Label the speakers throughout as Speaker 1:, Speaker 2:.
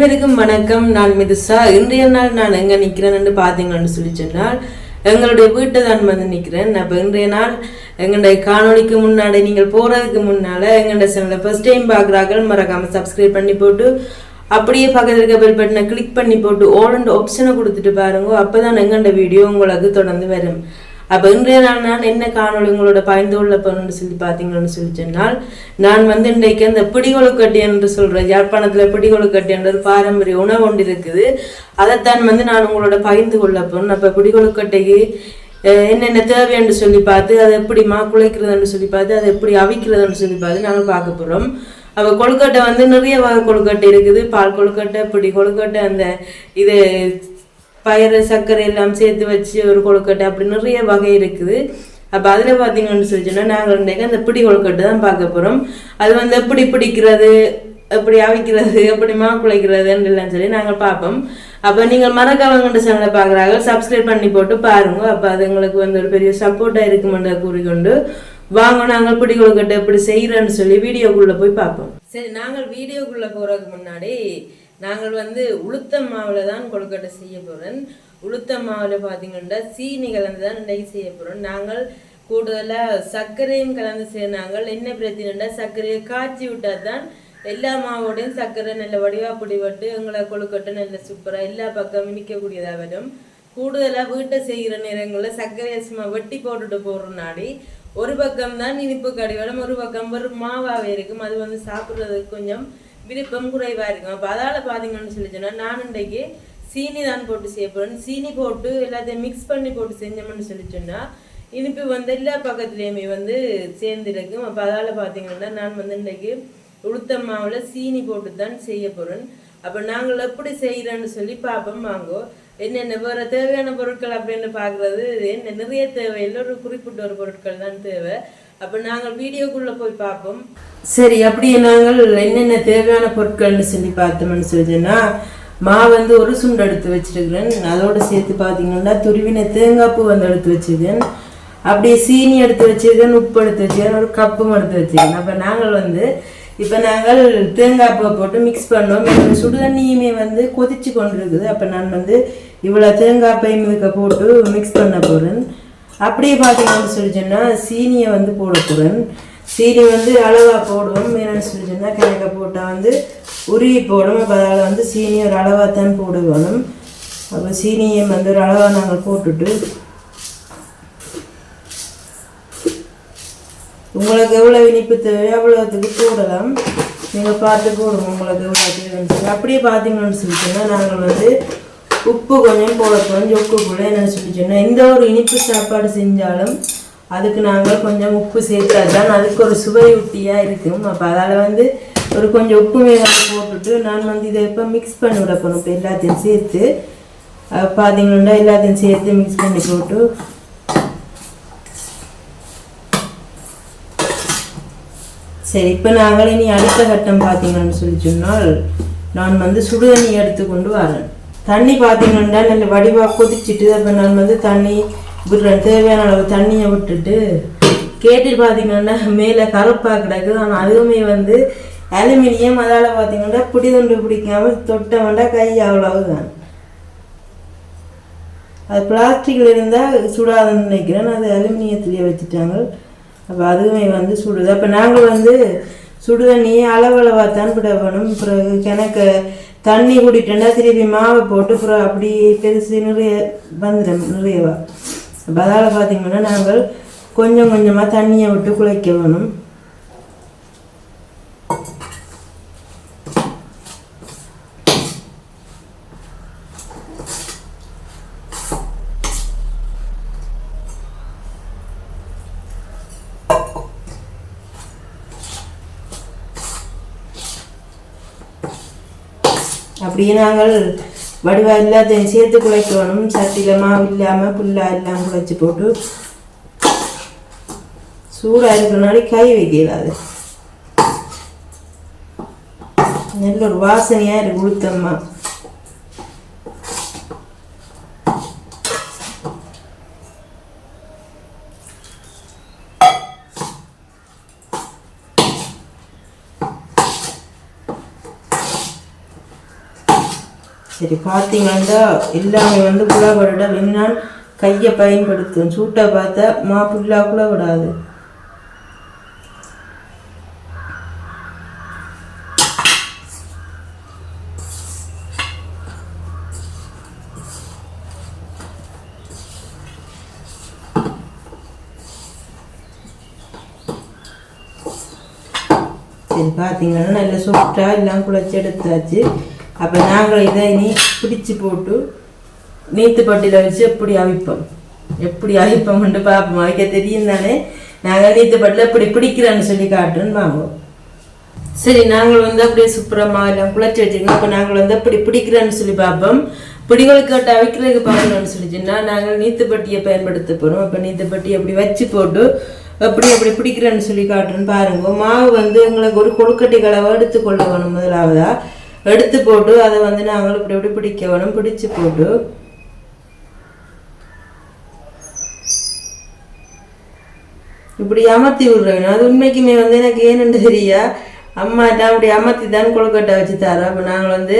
Speaker 1: அனைவருக்கும் வணக்கம். நான் மிதுசா. இன்றைய நாள் நான் எங்க நிக்கிறேன்னு பாத்தீங்கன்னு சொல்லி சொன்னால் எங்களுடைய வீட்டை தான் வந்து நிக்கிறேன். அப்ப இன்றைய நாள் எங்களுடைய காணொளிக்கு முன்னாடி நீங்கள் போறதுக்கு முன்னால எங்களுடைய சேனலை ஃபர்ஸ்ட் டைம் பார்க்குறார்கள் மறக்காம சப்ஸ்கிரைப் பண்ணி போட்டு அப்படியே பக்கத்தில் இருக்க பெல் பட்டனை கிளிக் பண்ணி போட்டு all ஆப்ஷனை கொடுத்துட்டு பாருங்க. அப்போதான் எங்கள்ட வீடியோ உங்களுக்கு தொடர்ந்து வரும். அப்போ இன்றைய நான் நான் என்ன காணொலி உங்களோட பயந்து கொள்ள போகணும்னு சொல்லி பார்த்தீங்கன்னு சொல்லி சொன்னால் நான் வந்து இன்றைக்கு அந்த பிடிகொழுக்கட்டி என்று சொல்கிறேன் யாழ்ப்பாணத்தில் பிடிகொழுக்கட்டி என்ற ஒரு பாரம்பரிய உணவு ஒன்று இருக்குது. அதைத்தான் வந்து நான் உங்களோட பகிர்ந்து கொள்ள அப்போ அப்ப பிடிகொழுக்கட்டைக்கு என்னென்ன தேவை என்று சொல்லி பார்த்து அதை எப்படிமா குலைக்கிறதுன்னு குழைக்கிறதுன்னு சொல்லி பார்த்து அதை எப்படி அவிக்கிறதுன்னு சொல்லி பார்த்து நாங்கள் பார்க்க போகிறோம் அப்போ கொழுக்கட்டை வந்து நிறைய வகை கொழுக்கட்டை இருக்குது. பால் கொழுக்கட்டை பிடி கொழுக்கட்டை அந்த இது பயிறு சர்க்கரை எல்லாம் சேர்த்து வச்சு ஒரு கொழுக்கட்டை அப்படி நிறைய வகை இருக்குது. அப்போ அதில் பார்த்தீங்கன்னு சொல்லி சொன்னால் நாங்கள் இன்றைக்கு அந்த பிடி கொழுக்கட்டை தான் பார்க்க போகிறோம் அது வந்து எப்படி பிடிக்கிறது எப்படி அவிக்கிறது எப்படி மா சொல்லி நாங்கள் பார்ப்போம். அப்போ நீங்கள் மறக்காமங்கன்ற சேனலை பார்க்குறாங்க. சப்ஸ்கிரைப் பண்ணி போட்டு பாருங்க. அப்போ அது எங்களுக்கு வந்து ஒரு பெரிய சப்போர்ட்டாக இருக்குமென்ற கூறிக்கொண்டு வாங்க நாங்கள் பிடி கொழுக்கட்டை எப்படி செய்கிறேன்னு சொல்லி வீடியோக்குள்ளே போய் பார்ப்போம். சரி நாங்கள் வீடியோக்குள்ளே போகிறதுக்கு முன்னாடி நாங்கள் வந்து உளுத்த மாவில் தான் கொழுக்கட்டை செய்ய போகிறோம் உளுத்த மாவில் பார்த்தீங்கன்னா சீனி கலந்து தான் இன்றைக்கு செய்ய போகிறோம் நாங்கள் கூடுதலாக சர்க்கரையும் கலந்து செய்யினாங்கள் என்ன பிரச்சனைனா சர்க்கரையை காய்ச்சி விட்டால் தான் எல்லா மாவோடையும் சர்க்கரை நல்ல வடிவாக பிடிபட்டு எங்களை கொழுக்கட்டை நல்ல சூப்பராக எல்லா பக்கமும் நிற்கக்கூடியதாக வரும். கூடுதலாக வீட்டை செய்கிற நேரங்களில் சர்க்கரையை சும்மா வெட்டி போட்டுட்டு போடுற நாடி ஒரு பக்கம் தான் இனிப்பு கடிவடம் ஒரு பக்கம் ஒரு மாவாகவே இருக்கும். அது வந்து சாப்பிட்றதுக்கு கொஞ்சம் விருப்பம் குறைவாக இருக்கும். அப்போ அதால் பார்த்தீங்கன்னு சொல்லி சொன்னால் நான் இன்றைக்கு சீனி தான் போட்டு செய்ய போகிறேன் சீனி போட்டு எல்லாத்தையும் மிக்ஸ் பண்ணி போட்டு செஞ்சோம்னு சொல்லி சொன்னால் இனிப்பு வந்து எல்லா பக்கத்துலேயுமே வந்து சேர்ந்துருக்கும். அப்போ அதால் பார்த்தீங்கன்னா நான் வந்து இன்றைக்கு உளுத்த மாவில் சீனி போட்டு தான் செய்ய போகிறேன் அப்போ நாங்கள் எப்படி செய்கிறோன்னு சொல்லி பார்ப்போம் வாங்கோ. என்னென்ன வேறு தேவையான பொருட்கள் அப்படின்னு பார்க்குறது என்ன நிறைய தேவையில்லை ஒரு குறிப்பிட்ட ஒரு பொருட்கள் தான் தேவை. அப்போ நாங்கள் வீடியோக்குள்ளே போய் பார்ப்போம். சரி அப்படியே நாங்கள் என்னென்ன தேவையான பொருட்கள்னு சொல்லி பார்த்தோம்னு சொல்லிச்சுன்னா மா வந்து ஒரு சுண்டு எடுத்து வச்சிருக்கிறேன். அதோடு சேர்த்து பார்த்தீங்கன்னா துருவின தேங்காய் பூ வந்து எடுத்து வச்சிருக்கேன். அப்படியே சீனி எடுத்து வச்சுருக்கேன் உப்பு எடுத்து வச்சிருக்கேன் ஒரு கப்பும் எடுத்து வச்சிருக்கேன். அப்போ நாங்கள் வந்து இப்போ நாங்கள் தேங்காய் பூவை போட்டு மிக்ஸ் பண்ணோம். இந்த சுடுதண்ணியுமே வந்து கொதிச்சு கொண்டு இருக்குது அப்போ நான் வந்து இவ்வளோ தேங்காய் பையும் இதுக்க போட்டு மிக்ஸ் பண்ண போகிறேன் அப்படியே பார்த்தீங்கன்னு சொல்லி சொன்னால் சீனியை வந்து போட போகிறேன் சீனி வந்து அளவாக போடுவோம். என்னென்னு சொல்லி சொன்னால் போட்டால் வந்து உருகி போடும். அப்போ அதில் வந்து சீனி ஒரு அளவாக தான் போட வேணும் அப்போ சீனியை வந்து ஒரு அளவாக நாங்கள் போட்டுட்டு உங்களுக்கு எவ்வளோ இனிப்பு தேவையோ அவ்வளோத்துக்கு போடலாம். நீங்கள் பார்த்து போடுவோம் உங்களுக்கு எவ்வளோ தேவைன்னு சொல்லி. அப்படியே பார்த்தீங்கன்னு சொல்லி சொன்னால் நாங்கள் வந்து உப்பு கொஞ்சம் போட போகிறோம் கூட என்னன்னு சொல்லி சொன்னேன். எந்த ஒரு இனிப்பு சாப்பாடு செஞ்சாலும் அதுக்கு நாங்கள் கொஞ்சம் உப்பு சேர்த்தா தான் அதுக்கு ஒரு சுவை ஊட்டியாக இருக்கும் அப்போ அதால் வந்து ஒரு கொஞ்சம் உப்புமே வந்து போட்டுட்டு நான் வந்து இதை இப்போ மிக்ஸ் பண்ணி விட போகணும் இப்போ எல்லாத்தையும் சேர்த்து பார்த்தீங்கன்னா எல்லாத்தையும் சேர்த்து மிக்ஸ் பண்ணி போட்டு. சரி இப்போ நாங்கள் இனி அடுத்த கட்டம் பார்த்தீங்கன்னு சொல்லி சொன்னால் நான் வந்து சுடுதண்ணி எடுத்து கொண்டு வரேன். தண்ணி பார்த்தீங்கன்னா நல்ல வடிவாக கொதிச்சுட்டு அப்போ நான் வந்து தண்ணி விடுறேன் தேவையான அளவு தண்ணியை விட்டுட்டு கேட்டு பார்த்தீங்கன்னா மேலே கருப்பாக கிடக்குது. ஆனால் அதுவுமே வந்து அலுமினியம். அதால் பார்த்தீங்கன்னா பிடி தொண்டு பிடிக்காம தொட்ட வேண்டாம் கை அவ்வளவுதான். அது பிளாஸ்டிக்கில் இருந்தால் சுடாதுன்னு நினைக்கிறேன். அது அலுமினியத்துலேயே வச்சுட்டாங்க. அப்போ அதுவுமே வந்து சுடுது. அப்போ நாங்கள் வந்து சுடுதண்ணியை அளவளவாக தான் விட வேணும் பிறகு கிணக்க தண்ணி குடிட்டோன்னா திருப்பி மாவை போட்டு அப்புறம் அப்படி பெருசு நிறைய வந்துடும் நிறையவா. அப்போ அதால் பார்த்தீங்கன்னா நாங்கள் கொஞ்சம் கொஞ்சமாக தண்ணியை விட்டு குழைக்க வேணும். அப்படியே நாங்கள் வடிவா எல்லாத்தையும் சேர்த்து குழைக்கணும் சட்டியில் மாவு இல்லாமல் புல்லா எல்லாம் குழைச்சி போட்டு சூடாக இருக்கிறனால கை வைக்கலாது. நல்ல ஒரு வாசனையாக இருக்கு உளுத்தம்மா. சரி பார்த்தீங்கன்னா எல்லாமே வந்து குழாவிட வெண்ணால் கையை பயன்படுத்தும். சூட்டை பார்த்தா மா புல்லா கூட விடாது. சரி பார்த்தீங்கன்னா நல்ல சூட்டா எல்லாம் குழச்சி எடுத்தாச்சு. அப்போ நாங்கள் இதை நீ பிடிச்சு போட்டு நீத்து பட்டியில் வச்சு எப்படி அவிப்போம்? எப்படி அவிப்போம்ன்ட்டு பார்ப்போம் அவிக்க தெரியும் தானே? நாங்கள் நீத்து பட்டில் எப்படி பிடிக்கிறோன்னு சொல்லி காட்டுன்னு வாங்குவோம் சரி நாங்கள் வந்து அப்படியே சுப்புறமா எல்லாம் குழச்சி வச்சுக்கோங்க அப்போ நாங்கள் வந்து அப்படி பிடிக்கிறோன்னு சொல்லி பார்ப்போம் பிடிகளுக்கு கேட்டு அவிக்கிறதுக்கு பார்க்கணும்னு சொல்லிச்சுன்னா நாங்கள் நீத்துப்பட்டியை பயன்படுத்த போகிறோம் அப்போ நீத்துப்பட்டி அப்படி வச்சு போட்டு அப்படி அப்படி பிடிக்கிறேன்னு சொல்லி காட்டுறேன்னு பாருங்க மாவு வந்து எங்களுக்கு ஒரு கொழுக்கட்டை கலவை எடுத்துக்கொள்ள வேணும் முதலாவதா. எடுத்து போட்டு அதை வந்து நாங்கள் இப்படி இப்படி பிடிக்க வேணும். பிடிச்சு போட்டு. இப்படி அமர்த்தி விடுறேன் அது உண்மைக்குமே வந்து எனக்கு ஏன்னு தெரியா அம்மா அப்படி அமர்த்தி தான் கொழுக்கட்டை வச்சு தரோம் அப்போ நாங்கள் வந்து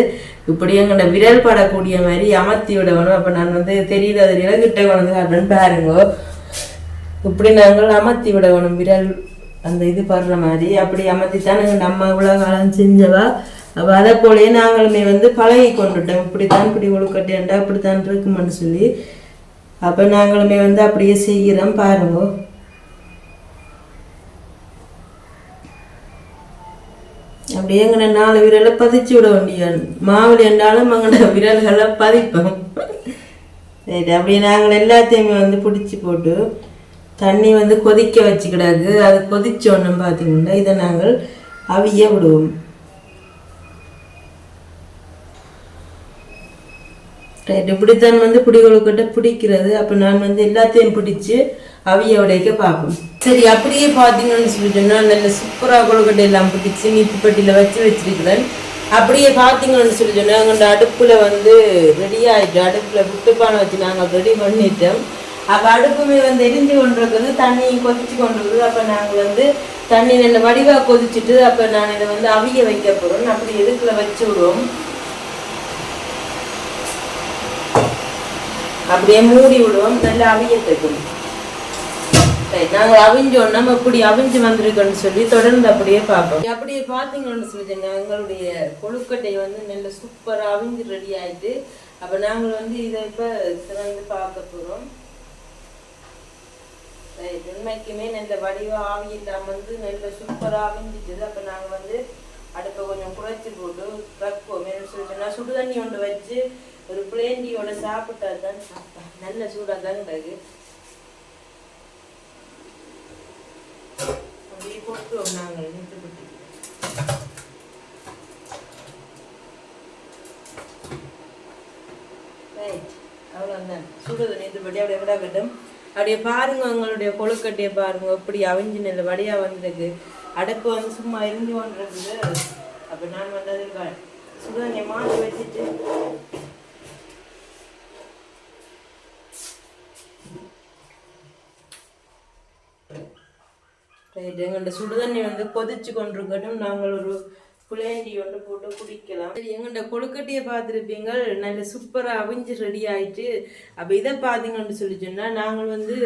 Speaker 1: இப்படி எங்கள்ட விரல் படக்கூடிய மாதிரி அமர்த்தி விட வேணும். அப்போ நான் வந்து தெரியல அது கிட்ட வந்து அப்படின்னு பாருங்க. இப்படி நாங்கள் அமர்த்தி விட வேணும். விரல் அந்த இது படுற மாதிரி. அப்படி அமர்த்தி தான் எங்கள் நம்ம இவ்வளோ காலம் செஞ்சவா. அப்போ அதை போலயே நாங்களுமே வந்து பழகி கொண்டுட்டோம். இப்படித்தான் இப்படி ஒழுக்கட்டேன்டா இப்படித்தான் இருக்குமென்னு சொல்லி. அப்போ நாங்களுமே வந்து அப்படியே செய்கிறோம் பாருங்க. அப்படியே எங்கன நாலு விரலை பதிச்சு விட வேண்டிய மாவுளி என்றாலும் அங்கே விரல்களை பதிப்போம். சரி அப்படியே நாங்கள் எல்லாத்தையுமே வந்து பிடிச்சி போட்டு தண்ணி வந்து கொதிக்க வச்சுக்கிடாது. அது கொதிச்சோன்னு பார்த்தீங்கன்னா இதை நாங்கள் அவிய விடுவோம். ரைட் இப்படித்தான் வந்து குடிகளுக்கிட்ட பிடிக்கிறது. அப்போ நான் வந்து எல்லாத்தையும் பிடிச்சி அவிய உடைக்க பார்ப்போம். சரி அப்படியே பார்த்தீங்கன்னு சொல்லிட்டோம்னா நல்ல சூப்பராக கொழுக்கட்டை எல்லாம் பிடிச்சி நீத்துப்பட்டியில் வச்சு வச்சிருக்கிறேன். அப்படியே பார்த்தீங்கன்னு சொல்லி சொன்னால் எங்கள்ட அடுப்பில் வந்து ரெடி ஆகிட்டு அடுப்பில் புட்டுப்பானை வச்சு நாங்கள் ரெடி பண்ணிட்டோம். அப்போ அடுப்புமே வந்து எரிஞ்சு கொண்டிருக்குது தண்ணி கொதிச்சு கொண்டிருக்குது. அப்போ நாங்கள் வந்து தண்ணி நல்ல வடிவாக கொதிச்சுட்டு அப்போ நான் இதை வந்து அவிய வைக்க போகிறோம் அப்படி எதுக்குள்ள வச்சு விடுவோம்? அப்படியே மூடி விடுவோம் நல்லா அவியத்துக்கும் நாங்கள் அவிஞ்சோன்னா இப்படி அவிஞ்சு வந்திருக்கோம்னு சொல்லி தொடர்ந்து அப்படியே பார்ப்போம். அப்படியே பார்த்தீங்கன்னு சொல்லி எங்களுடைய கொழுக்கட்டை வந்து நல்ல சூப்பராக அவிஞ்சு ரெடி ஆயிட்டு அப்போ நாங்கள் வந்து இதை இப்போ திறந்து பார்க்க போகிறோம் உண்மைக்குமே நல்ல வடிவம் ஆவி இல்லாமல் வந்து நல்ல சூப்பராக அவிஞ்சிட்டுது. அப்போ நாங்கள் வந்து அடுப்பை கொஞ்சம் குறைச்சி போட்டு வைப்போம் சொல்லிட்டு நான் சுடு தண்ணி ஒன்று வச்சு ஒரு பிளேண்டியோட சாப்பிட்டா தான் சாப்பிட்டேன் நல்ல சூடாக தான் கிடக்கு. அப்படியே போட்டுவோம் நாங்கள் நிறுத்தப்பட்டு ரைட் அவ்வளோதான் சுடுது நிறுத்தப்பட்டு அப்படியே விட கட்டும் அப்படியே பாருங்க உங்களுடைய கொழுக்கட்டையை பாருங்க. எப்படி அவிஞ்சு நெல் வடியா வந்திருக்கு. அடுப்பு வந்து சும்மா இருந்து கொண்டிருக்குது அப்போ நான் வந்து அது சுடுதண்ணியை மாற்றி வச்சுட்டு. ரைட் எங்கள்கிட்ட சுடுதண்ணி வந்து கொதிச்சு கொண்டிருக்கட்டும். நாங்கள் ஒரு புளேண்டி ஒன்று போட்டு குடிக்கலாம். சரி எங்கள்கிட்ட கொழுக்கட்டையை பார்த்துருப்பீங்க. நல்ல சூப்பராக அவிஞ்சு ரெடி ஆயிட்டு. அப்போ இதை பார்த்தீங்கன்னு சொல்லி சொன்னால் நாங்கள் வந்து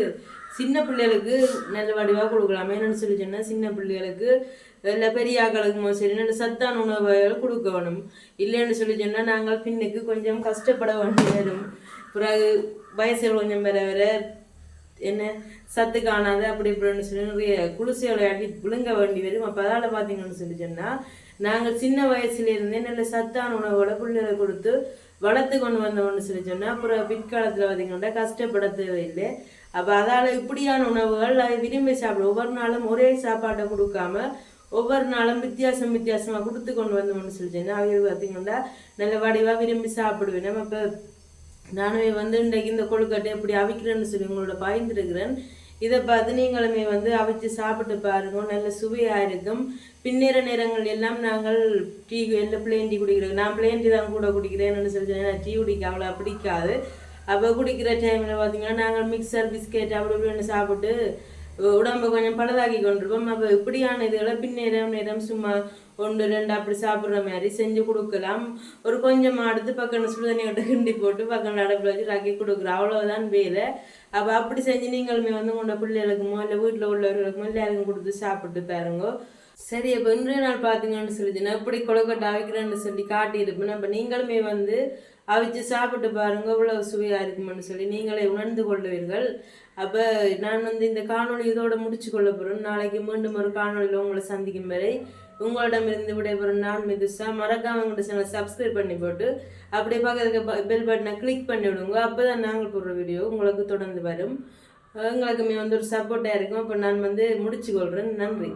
Speaker 1: சின்ன பிள்ளைகளுக்கு நல்ல வடிவாக கொடுக்கலாம். என்னென்னு சொல்லி சொன்னால் சின்ன பிள்ளைகளுக்கு இல்லை பெரிய ஆக்களுக்கு சரி நல்ல சத்தான உணவுகள் கொடுக்க வேணும். இல்லைன்னு சொல்லி சொன்னால் நாங்கள் பின்னுக்கு கொஞ்சம் கஷ்டப்பட வேண்டும் வரும் பிறகு வயசுகள் கொஞ்சம் வர வர என்ன சத்து காணாது அப்படி இப்படின்னு சொல்லி நிறைய குளிசையோட விழுங்க வேண்டி வரும். அப்போ அதால் பார்த்தீங்கன்னு சொல்லி சொன்னால் நாங்கள் சின்ன வயசுலேருந்தே நல்ல சத்தான உணவோட பிள்ளைகளை கொடுத்து வளர்த்து கொண்டு வந்தோம்னு சொல்லி சொன்னால் அப்புறம் பிற்காலத்தில் பார்த்தீங்கன்னா கஷ்டப்பட தேவையில்லை அப்போ அதால் இப்படியான உணவுகள் அதை விரும்பி சாப்பிடும் ஒவ்வொரு நாளும் ஒரே சாப்பாட்டை கொடுக்காம ஒவ்வொரு நாளும் வித்தியாசம் வித்தியாசமாக கொடுத்து கொண்டு வந்தோம்னு சொல்லிச்சேன்னா அவர் அவங்க பார்த்தீங்கன்னா நல்ல வடிவாக விரும்பி சாப்பிடுவேன். நம்ம இப்போ நானுமே வந்து இன்றைக்கு இந்த கொழுக்கட்டை எப்படி அவிக்கிறேன்னு சொல்லி உங்களோட பயந்துருக்கிறேன். இதை பார்த்து நீங்களுமே வந்து அவிச்சு சாப்பிட்டு பாருங்க. நல்ல சுவையாக இருக்கும். பின்னிற நேரங்கள் எல்லாம் நாங்கள் டீ எல்லாம் பிளேன் டீ குடிக்கிறோம். நான் பிளேன் டீ தான் கூட குடிக்கிறேன்னு சொல்லி சொன்னேன் டீ குடிக்க அவ்வளோ பிடிக்காது. அப்போ குடிக்கிற டைமில் பார்த்தீங்கன்னா நாங்கள் மிக்சர் பிஸ்கெட் அப்படி இப்படின்னு சாப்பிட்டு உடம்பை கொஞ்சம் பழுதாக்கி கொண்டிருப்போம் அப்போ இப்படியான இதுகளை பின்னேரம் நேரம் சும்மா ஒன்று ரெண்டு அப்படி சாப்பிட்ற மாதிரி செஞ்சு கொடுக்கலாம். ஒரு கொஞ்சம் அடுத்து பக்கம் சுடுதண்ணி விட்டு கிண்டி போட்டு பக்கம் அடுப்பில் வச்சு ராக்கி கொடுக்குறோம். அவ்வளோதான் வேலை. அப்போ அப்படி செஞ்சு நீங்களுமே வந்து உங்களோட பிள்ளைகளுக்குமோ இல்லை வீட்டில் உள்ளவர்களுக்குமோ எல்லாருக்கும் கொடுத்து சாப்பிட்டு பாருங்க. சரி அப்போ இன்றைய நாள் பார்த்தீங்கன்னு சொல்லிச்சுன்னா இப்படி கொழுக்கட்டை வைக்கிறேன்னு சொல்லி காட்டியிருப்பேன். அப்போ நீங்களுமே வந்து அவிச்சு சாப்பிட்டு பாருங்க இவ்வளவு சுவையாக இருக்குமென்னு சொல்லி நீங்களே உணர்ந்து கொள்வீர்கள் அப்போ நான் வந்து இந்த காணொளி இதோட முடிச்சு கொள்ள போகிறேன் நாளைக்கு மீண்டும் ஒரு காணொளியில் உங்களை சந்திக்கும் வரை உங்களிடமிருந்து விடைபெறும் நான் மிதுசா. மறக்காம உங்களோட சேனல் சப்ஸ்கிரைப் பண்ணி போட்டு அப்படியே பக்கத்துக்கு பெல் பட்டனை கிளிக் பண்ணி விடுங்க. அப்போ தான் நாங்கள் போடுற வீடியோ உங்களுக்கு தொடர்ந்து வரும். எங்களுக்குமே வந்து ஒரு சப்போர்ட்டாக இருக்கும். அப்போ நான் வந்து முடிச்சு கொள்கிறேன் நன்றி.